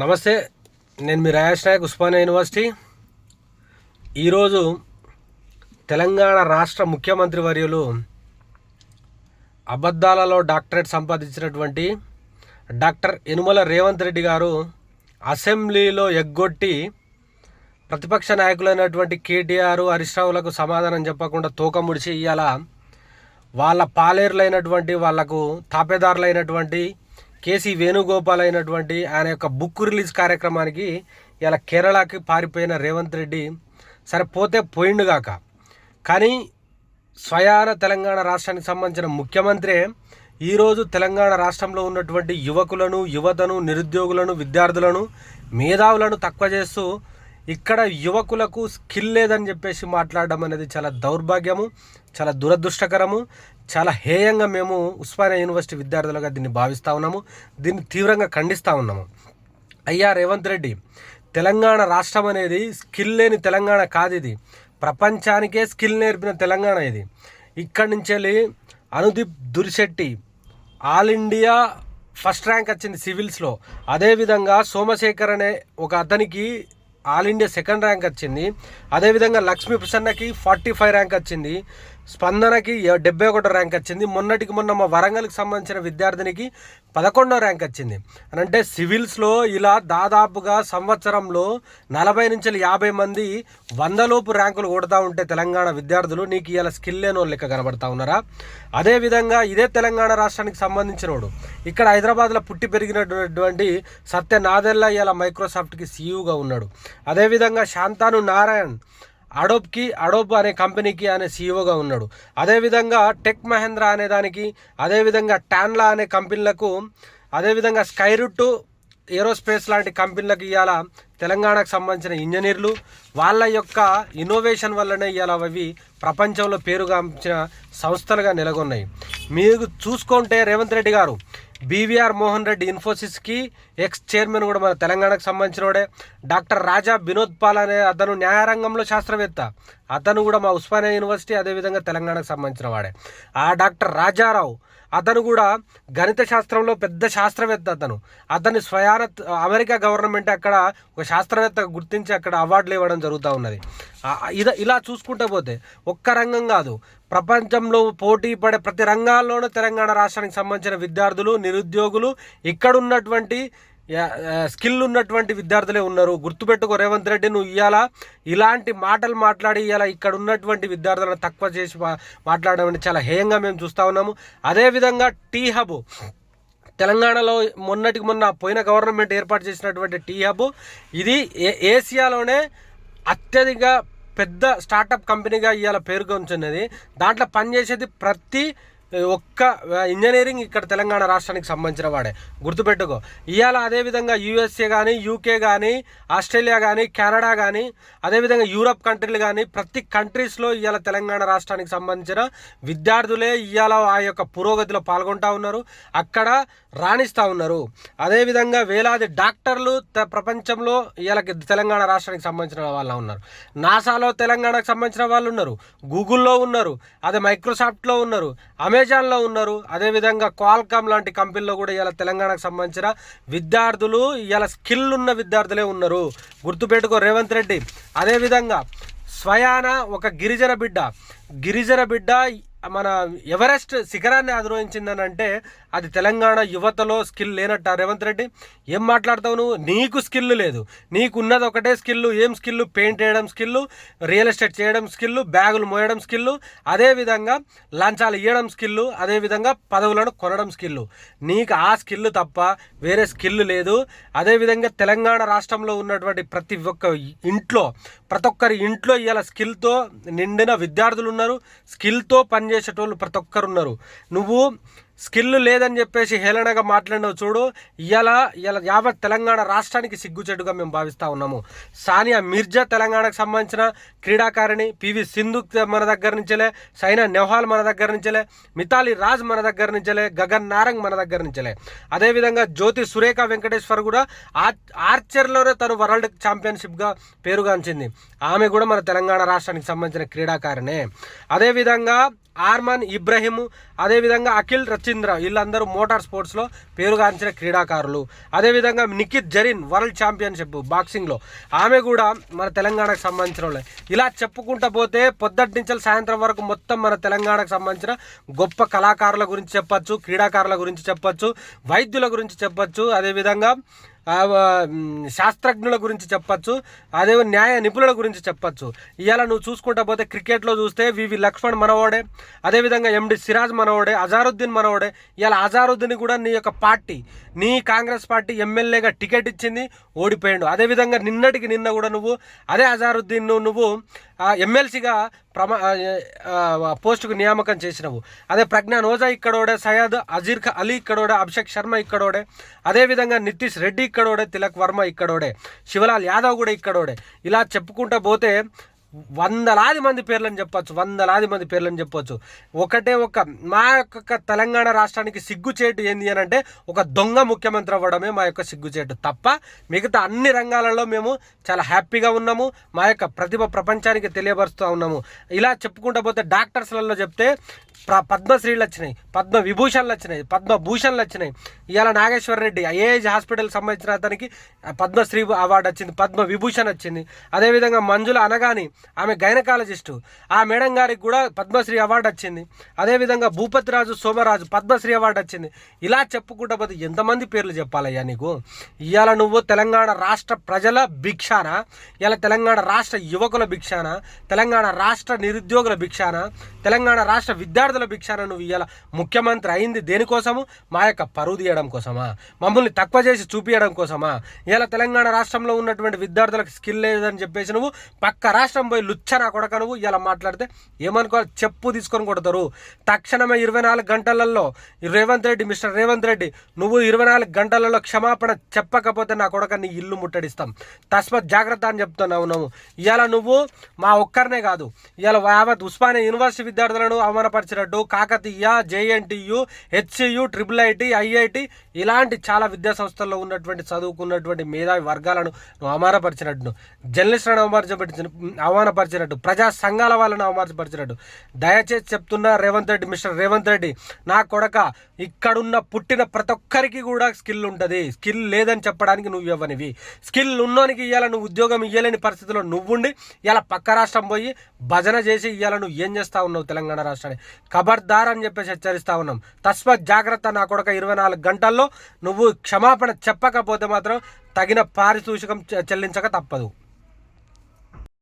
నమస్తే నేను మీ రాయేష్ నాయక్ ఉస్మానియా యూనివర్సిటీ. ఈరోజు తెలంగాణ రాష్ట్ర ముఖ్యమంత్రి వర్యులు అబద్ధాలలో డాక్టరేట్ సంపాదించినటువంటి డాక్టర్ యనుమల రేవంత్ రెడ్డి గారు అసెంబ్లీలో ఎగ్గొట్టి ప్రతిపక్ష నాయకులైనటువంటి కేటీఆర్ హరీష్ రావులకు సమాధానం చెప్పకుండా తోక ముడిచి ఇవాళ వాళ్ళ పాలేరులైనటువంటి వాళ్ళకు తాపేదారులైనటువంటి కేసీ వేణుగోపాల్ అయినటువంటి ఆయన యొక్క బుక్ రిలీజ్ కార్యక్రమానికి ఇలా కేరళకి పారిపోయిన రేవంత్ రెడ్డి సరే పోతే పోయిండుగాక కానీ స్వయాన తెలంగాణ రాష్ట్రానికి సంబంధించిన ముఖ్యమంత్రి ఈరోజు తెలంగాణ రాష్ట్రంలో ఉన్నటువంటి యువకులను యువతను నిరుద్యోగులను విద్యార్థులను మేధావులను తక్కువ చేస్తూ ఇక్కడ యువకులకు స్కిల్ లేదని చెప్పేసి మాట్లాడడం అనేది చాలా దౌర్భాగ్యము చాలా దురదృష్టకరము చాలా హేయంగా మేము ఉస్మానియా యూనివర్సిటీ విద్యార్థులుగా దీన్ని భావిస్తూ ఉన్నాము దీన్ని తీవ్రంగా ఖండిస్తూ ఉన్నాము. అయ్యా రేవంత్ రెడ్డి తెలంగాణ రాష్ట్రం అనేది స్కిల్ లేని తెలంగాణ కాదు ఇది. ప్రపంచానికే స్కిల్ నేర్పిన తెలంగాణ ఇది. ఇక్కడి నుంచి వెళ్ళి Anudeep Durishetty all India first rank వచ్చింది సివిల్స్లో. అదేవిధంగా సోమశేఖర్ అనే ఒక అతనికి ఆల్ ఇండియా సెకండ్ ర్యాంక్ వచ్చింది. అదేవిధంగా లక్ష్మీ ప్రసన్నకి ఫార్టీ ఫైవ్ ర్యాంక్ వచ్చింది. స్పందనకి డెబ్బై ఒకటో ర్యాంక్ వచ్చింది. మొన్నటికి మొన్న మా వరంగల్కి సంబంధించిన విద్యార్థినికి పదకొండో ర్యాంక్ వచ్చింది. అని అంటే సివిల్స్లో ఇలా దాదాపుగా సంవత్సరంలో నలభై నుంచి యాభై మంది వందలోపు ర్యాంకులు కొడతా ఉంటే తెలంగాణ విద్యార్థులు నీకు ఇలా స్కిల్ లేని లెక్క కనబడతా ఉన్నారా? అదేవిధంగా ఇదే తెలంగాణ రాష్ట్రానికి సంబంధించినోడు ఇక్కడ హైదరాబాద్లో పుట్టి పెరిగినటువంటి సత్య నాదెల్లా ఇలా మైక్రోసాఫ్ట్కి సీఈఓగా ఉన్నాడు. అదేవిధంగా శాంతాను నారాయణ్ అడోబ్కి అడోబ్ అనే కంపెనీకి అనే సీఈఓగా ఉన్నాడు. అదేవిధంగా టెక్ మహేంద్ర అనే దానికి అదేవిధంగా టాన్లా అనే కంపెనీలకు అదేవిధంగా స్కైరుట్ ఏరోస్పేస్ లాంటి కంపెనీలకు ఇవాళ తెలంగాణకు సంబంధించిన ఇంజనీర్లు వాళ్ళ యొక్క ఇన్నోవేషన్ వల్లనే ఇవాళ అవి ప్రపంచంలో పేరుగాంచిన సంస్థలుగా నెలకొన్నాయి. మీరు చూసుకుంటే రేవంత్ రెడ్డి గారు బీవీఆర్ మోహన్ రెడ్డి ఇన్ఫోసిస్కి ఎక్స్ చైర్మన్ కూడా మన తెలంగాణకు సంబంధించినోడే డాక్టర్ రాజా వినోద్ పాల్ అనే అతను న్యాయరంగంలో శాస్త్రవేత్త. అతను కూడా మా ఉస్మానియా యూనివర్సిటీ అదేవిధంగా తెలంగాణకు సంబంధించిన వాడే. ఆ డాక్టర్ రాజారావు అతను కూడా గణిత శాస్త్రంలో పెద్ద శాస్త్రవేత్త అతను. అతని స్వయాన అమెరికా గవర్నమెంట్ అక్కడ ఒక శాస్త్రవేత్త గుర్తించి అక్కడ అవార్డులు ఇవ్వడం జరుగుతూ ఉన్నది. ఇద ఇలా చూసుకుంటూ పోతే ఒక్క రంగం కాదు. ప్రపంచంలో పోటీ పడే ప్రతి రంగాల్లోనూ తెలంగాణ రాష్ట్రానికి సంబంధించిన విద్యార్థులు నిరుద్యోగులు ఇక్కడ ఉన్నటువంటి స్కిల్ ఉన్నటువంటి విద్యార్థులే ఉన్నారు. గుర్తుపెట్టుకో రేవంత్ రెడ్డి నువ్వు ఇవాళ ఇలాంటి మాటలు మాట్లాడి ఇవాళ ఇక్కడ ఉన్నటువంటి విద్యార్థులను తక్కువ చేసి మాట్లాడడం చాలా హేయంగా మేము చూస్తూ ఉన్నాము. అదేవిధంగా టీ హబ్. తెలంగాణలో మొన్నటికి మొన్న పోయిన గవర్నమెంట్ ఏర్పాటు చేసినటువంటి టీ హబ్ ఇది ఏసియాలోనే అత్యధిక పెద్ద స్టార్టప్ కంపెనీగా ఇవాళ పేరుగొంచున్నది. దాంట్లో పనిచేసేది ప్రతి ఒక్క ఇంజనీరింగ్ ఇక్కడ తెలంగాణ రాష్ట్రానికి సంబంధించిన వాడే. గుర్తుపెట్టుకో. ఇవాళ అదేవిధంగా యూఎస్ఏ కానీ యూకే కానీ ఆస్ట్రేలియా కానీ కెనడా కానీ అదేవిధంగా యూరప్ కంట్రీలు కానీ ప్రతి కంట్రీస్లో ఇవాళ తెలంగాణ రాష్ట్రానికి సంబంధించిన విద్యార్థులే ఇవాళ ఆ యొక్క పురోగతిలో పాల్గొంటూ ఉన్నారు. అక్కడ రాణిస్తూ ఉన్నారు. అదేవిధంగా వేలాది డాక్టర్లు ప్రపంచంలో ఇవాళ తెలంగాణ రాష్ట్రానికి సంబంధించిన వాళ్ళు ఉన్నారు. నాసాలో తెలంగాణకు సంబంధించిన వాళ్ళు ఉన్నారు. గూగుల్లో ఉన్నారు. అదే మైక్రోసాఫ్ట్లో ఉన్నారు. అమెజాన్లో ఉన్నారు. అదేవిధంగా క్వాల్కామ్ లాంటి కంపెనీలో కూడా ఇలా తెలంగాణకు సంబంధించిన విద్యార్థులు ఇలా స్కిల్ ఉన్న విద్యార్థులే ఉన్నారు. గుర్తుపెట్టుకో రేవంత్ రెడ్డి. అదేవిధంగా స్వయాన ఒక గిరిజన బిడ్డ. గిరిజన బిడ్డ మన ఎవరెస్ట్ శిఖరాన్ని అధిరోహించిందని అంటే అది తెలంగాణ యువతలో స్కిల్ లేనట్ట. రేవంత్ రెడ్డి ఏం మాట్లాడతావు నువ్వు? నీకు స్కిల్ లేదు. నీకు ఉన్నది ఒకటే స్కిల్ ఏం స్కిల్ పెయింట్ వేయడం స్కిల్ రియల్ ఎస్టేట్ చేయడం స్కిల్ బ్యాగులు మోయడం స్కిల్ అదేవిధంగా లంచాలు ఇవ్వడం స్కిల్ అదేవిధంగా పదవులను కొనడం స్కిల్ నీకు ఆ స్కిల్ తప్ప వేరే స్కిల్ లేదు. అదేవిధంగా తెలంగాణ రాష్ట్రంలో ఉన్నటువంటి ప్రతి ఒక్క ఇంట్లో ప్రతి ఒక్కరి ఇంట్లో ఇవాళ స్కిల్తో నిండిన విద్యార్థులు ఉన్నారు. స్కిల్తో చేసేటోళ్ళు ప్రతి ఒక్కరు ఉన్నారు నువ్వు స్కిల్ లేదని చెప్పేసి హేళనగా మాట్లాడినవు చూడు ఇవాళ ఇలా యావత్ తెలంగాణ రాష్ట్రానికి సిగ్గుచెడుగా మేము భావిస్తూ ఉన్నాము. సానియా మిర్జా తెలంగాణకు సంబంధించిన క్రీడాకారిణి పివి సింధు మన దగ్గర నుంచేలే సైనా నెహ్వాల్ మన దగ్గర నుంచేలే మితాలి రాజ్ మన దగ్గర నుంచేలే గగన్ నారంగ్ మన దగ్గర నుంచేలే. అదేవిధంగా జ్యోతి సురేఖ వెంకటేశ్వర్ కూడా ఆర్చర్లోనే తను వరల్డ్ ఛాంపియన్షిప్గా పేరుగాంచింది. ఆమె కూడా మన తెలంగాణ రాష్ట్రానికి సంబంధించిన క్రీడాకారిణే. అదేవిధంగా ఆర్మన్ ఇబ్రహీము అదేవిధంగా అఖిల్ రచీంద్ర వీళ్ళందరూ మోటార్ స్పోర్ట్స్లో పేరుగాంచిన క్రీడాకారులు. అదేవిధంగా నిఖిత్ జరీన్ వరల్డ్ ఛాంపియన్షిప్ బాక్సింగ్లో ఆమె కూడా మన తెలంగాణకు సంబంధించిన వాళ్ళే. ఇలా చెప్పుకుంటా పోతే పొద్దటి నుంచి సాయంత్రం వరకు మొత్తం మన తెలంగాణకు సంబంధించిన గొప్ప కళాకారుల గురించి చెప్పచ్చు క్రీడాకారుల గురించి చెప్పచ్చు వైద్యుల గురించి చెప్పచ్చు. అదేవిధంగా శాస్త్రజ్ఞుల గురించి చెప్పచ్చు అదే న్యాయ నిపుణుల గురించి చెప్పచ్చు. ఇవాళ నువ్వు చూసుకుంటా పోతే క్రికెట్లో చూస్తే వివి లక్ష్మణ్ మనవాడే అదేవిధంగా ఎండి సిరాజ్ మనవాడే అజారుద్దీన్ మనవాడే ఇవాళ అజారుద్దీన్ కూడా నీ యొక్క పార్టీ నీ కాంగ్రెస్ పార్టీ ఎమ్మెల్యేగా టికెట్ ఇచ్చింది ఓడిపోయాడు. అదేవిధంగా నిన్నటికి నిన్న కూడా నువ్వు అదే అజారుద్దీన్ నువ్వు ఎమ్మెల్సీగా ప్రమా పోస్టుకు నియామకం చేసినవు. అదే ప్రజ్ఞాన్ నోజా ఇక్కడోడే సయ్యద్ అజీర్ అలీ ఇక్కడోడే అభిషేక్ శర్మ ఇక్కడోడే అదేవిధంగా నితీష్ రెడ్డి ఇక్కడోడే తిలక్ వర్మ ఇక్కడోడే శివలాల్ యాదవ్ కూడా ఇక్కడోడే. ఇలా చెప్పుకుంటా పోతే వందలాది మంది పేర్లను చెప్పొచ్చు వందలాది మంది పేర్లను చెప్పొచ్చు. ఒకటే ఒక మా యొక్క తెలంగాణ రాష్ట్రానికి సిగ్గుచేటు ఏంది అని అంటే ఒక దొంగ ముఖ్యమంత్రి అవ్వడమే మా యొక్క సిగ్గుచేటు తప్ప మిగతా అన్ని రంగాలలో మేము చాలా హ్యాపీగా ఉన్నాము మా యొక్క ప్రతిభ ప్రపంచానికి తెలియపరుస్తూ ఉన్నాము. ఇలా చెప్పుకుంటా పోతే డాక్టర్స్లలో చెప్తే ప్ర పద్మశ్రీలు వచ్చినాయి పద్మ విభూషణలు వచ్చినాయి పద్మభూషణలు వచ్చినాయి. ఇవాళ నాగేశ్వర రెడ్డి ఐఏఎస్ హాస్పిటల్ సంబంధించిన అతనికి పద్మశ్రీ అవార్డు వచ్చింది పద్మ విభూషణ్ వచ్చింది. అదేవిధంగా మంజుల అనగాని ఆమె గైనకాలజిస్టు. ఆ మేడం గారికి కూడా పద్మశ్రీ అవార్డు వచ్చింది. అదేవిధంగా భూపతిరాజు సోమరాజు పద్మశ్రీ అవార్డు వచ్చింది. ఇలా చెప్పుకుంటా పోతే ఎంతమంది పేర్లు చెప్పాలయ్యా నీకు? ఇవాళ నువ్వు తెలంగాణ రాష్ట్ర ప్రజల భిక్షాన? ఇలా తెలంగాణ రాష్ట్ర యువకుల భిక్షాన? తెలంగాణ రాష్ట్ర నిరుద్యోగుల భిక్షాన? తెలంగాణ రాష్ట్ర విద్యార్థుల భిక్షాన నువ్వు ఇవాళ ముఖ్యమంత్రి అయింది దేనికోసము? మా యొక్క పరువు తీయడం కోసమా? మమ్మల్ని తక్కువ చేసి చూపించడం కోసమా? ఇలా తెలంగాణ రాష్ట్రంలో ఉన్నటువంటి విద్యార్థులకు స్కిల్ లేదని చెప్పేసి నువ్వు పక్క రాష్ట్రం పోయి లుచ్చనా కొడక నువ్వు ఇలా మాట్లాడితే ఏమనుకోవాలి? చెప్పు తీసుకొని కొడతారు. తక్షణమే ఇరవై నాలుగు గంటలలో రేవంత్ రెడ్డి మిస్టర్ రేవంత్ రెడ్డి నువ్వు ఇరవై నాలుగు గంటలలో క్షమాపణ చెప్పకపోతే నా కొడక నీ ఇల్లు ముట్టడిస్తాం. తస్మత్ జాగ్రత్త అని చెప్తున్నావు నువ్వు. ఇలా నువ్వు మా ఒక్కరినే కాదు. ఇలా యావత్ ఉస్మానియా యూనివర్సిటీ విద్యార్థులను అవమానపరిచినట్టు Kakatiya JNTU HCU triple IT IIT ఇలాంటి చాలా విద్యా సంస్థల్లో ఉన్నటువంటి చదువుకున్నటువంటి మేధావి వర్గాలను నువ్వు అవమానపరిచినట్టు జర్నలిస్టులను అవమానపరిచిన అవమానపరిచినట్టు ప్రజా సంఘాల వాళ్ళను అవమానపరిచినట్టు. దయచేసి చెప్తున్నా రేవంత్ రెడ్డి మిస్టర్ రేవంత్ రెడ్డి నా కొడక ఇక్కడున్న పుట్టిన ప్రతి ఒక్కరికి కూడా స్కిల్ ఉంటుంది. స్కిల్ లేదని చెప్పడానికి నువ్వు ఇవ్వనివి. స్కిల్ ఉన్నోనికి ఇవ్వాలని నువ్వు ఉద్యోగం ఇవ్వలేని పరిస్థితిలో నువ్వుండి ఇలా పక్క రాష్ట్రం పోయి భజన చేసి ఇవ్వాలని నువ్వు ఏం చేస్తా ఉన్నావు తెలంగాణ రాష్ట్రాన్ని. ఖబర్దార్ అని చెప్పేసి హెచ్చరిస్తా ఉన్నాం. తస్మత్ జాగ్రత్త నా కొడక ఇరవై నాలుగు గంటల్లో నువ్వు క్షమాపణ చెప్పకపోతే మాత్రం తగిన పారితోషికం చెల్లించక తప్పదు.